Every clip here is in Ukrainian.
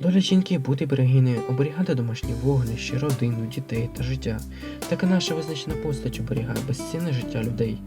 Доля жінки бути берегинею, оберігати домашні вогнища, родину, дітей та життя. Так і наша визначена постать оберігає безцінне життя людей.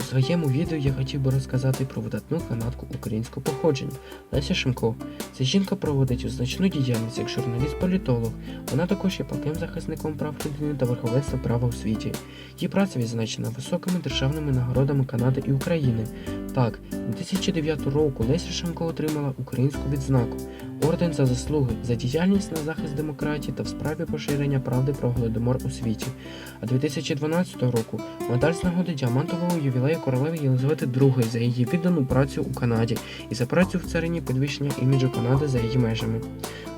У своєму відео я хотів би розказати про видатну канадку українського походження Леся Шимко. Ця жінка проводить значну діяльність як журналіст-політолог. Вона також є палким захисником прав людини та верховенства права у світі. Її праця відзначена високими державними нагородами Канади і України. Так, 2009 року Леся Шимко отримала українську відзнаку орден за заслуги за діяльність на захист демократії та в справі поширення правди про голодомор у світі. А 2012 року медаль з нагоди діамантового ювілею королеви Єлизавети II за її віддану працю у Канаді і за працю в царині підвищення іміджу Канади за її межами.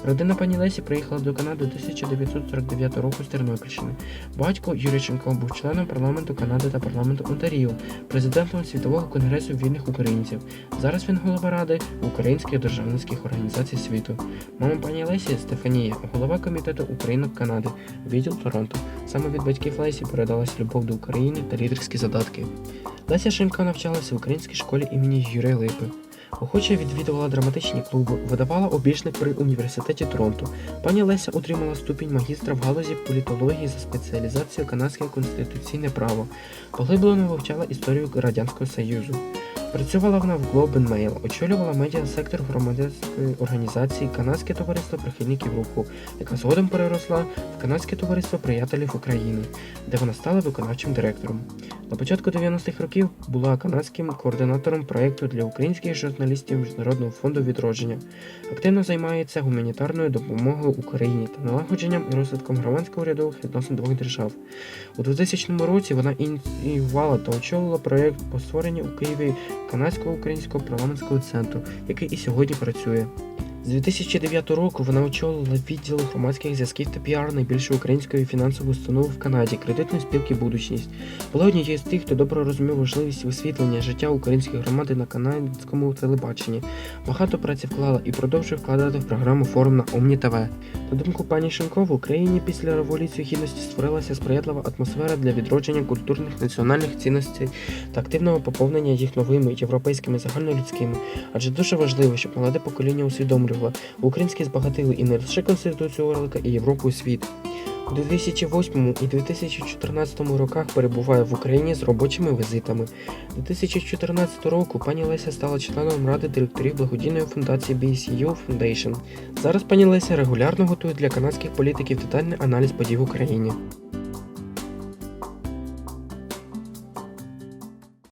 Родина пані Лесі приїхала до Канади 1949 року з Тернопільщини. Батько Юрій Шенко був членом парламенту Канади та парламенту Онтаріо, президентом Світового конгресу вільних українців. Зараз він голова ради українських державницьких організацій світу. Мама пані Лесі Стефанія, голова комітету Українок Канади, відділ Торонто. Саме від батьків Лесі передалась любов до України та лідерські задатки. Леся Шимко навчалася в українській школі імені Юрія Липи. Охоче відвідувала драматичні клуби, видавала обічник при університеті Торонто. Пані Леся отримала ступінь магістра в галузі політології за спеціалізацією канадське конституційне право. Поглиблено вивчала історію Радянського Союзу. Працювала вона в Globe and Mail, очолювала медіа-сектор громадянської організації Канадське товариство прихильників руху, яка згодом переросла в Канадське товариство приятелів України, де вона стала виконавчим директором. На початку 90-х років була канадським координатором проєкту для українських журналістів Міжнародного фонду відродження. Активно займається гуманітарною допомогою Україні та налагодженням і розвитком громадсько-урядових відносин двох держав. У 2000 році вона ініціювала та очолила проєкт по створенню у Києві канадського українського парламентського центру, який і сьогодні працює. З 2009 року вона очолила відділ громадських зв'язків та піар найбільшої української фінансової установи в Канаді кредитної спілки Будучність. Була однією з тих, хто добре розумів важливість висвітлення життя української громади на канадському телебаченні. Багато праці вклала і продовжує вкладати в програму форум на Омні ТВ. На думку пані Шенко, в Україні після революції гідності створилася сприятлива атмосфера для відродження культурних національних цінностей та активного поповнення їх новими європейськими загальнолюдськими. Адже дуже важливо, щоб молоде покоління усвідомлювало, українські збагатили і не лише Конституцію Орлика, і Європу і світ. У 2008 і 2014 роках перебуває в Україні з робочими візитами. 2014 року пані Леся стала членом ради директорів благодійної фундації BCU Foundation. Зараз пані Леся регулярно готує для канадських політиків детальний аналіз подій в Україні.